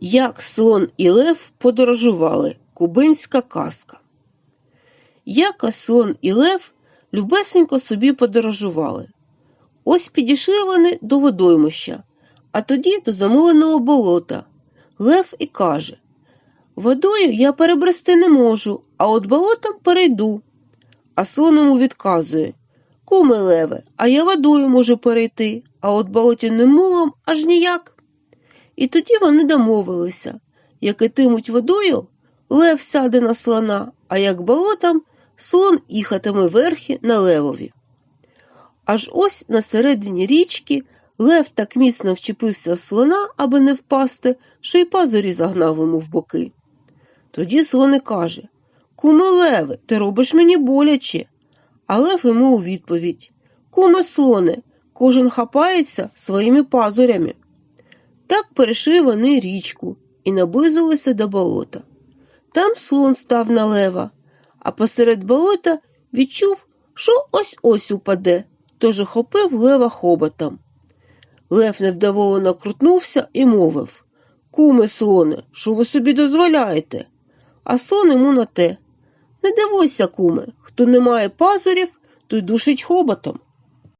Як слон і лев подорожували кубинська казка. Якось слон і лев любесенько собі подорожували. Ось підійшли вони до водоймища, а тоді до замиленого болота. Лев і каже Водою я перебрести не можу, а от болотом перейду. А слон йому відказує Куме леве, а я водою можу перейти, а от болотяним мулом аж ніяк. І тоді вони домовилися, як ітимуть водою, лев сяде на слона, а як болотом, слон їхатиме верхи на левові. Аж ось на середині річки лев так міцно вчепився слона, аби не впасти, що й пазурі загнав йому в боки. Тоді слон каже Куме леве, ти робиш мені боляче. А лев йому у відповідь Куме слоне, кожен хапається своїми пазурями. Так перейшли вони річку і наблизилися до болота. Там слон став на лева, а посеред болота відчув, що ось ось упаде, тож охопив лева хоботом. Лев невдоволено крутнувся і мовив Куме, слоне, що ви собі дозволяєте? А слон йому на те. Не дивуйся, куме, хто не має пазурів, той душить хоботом.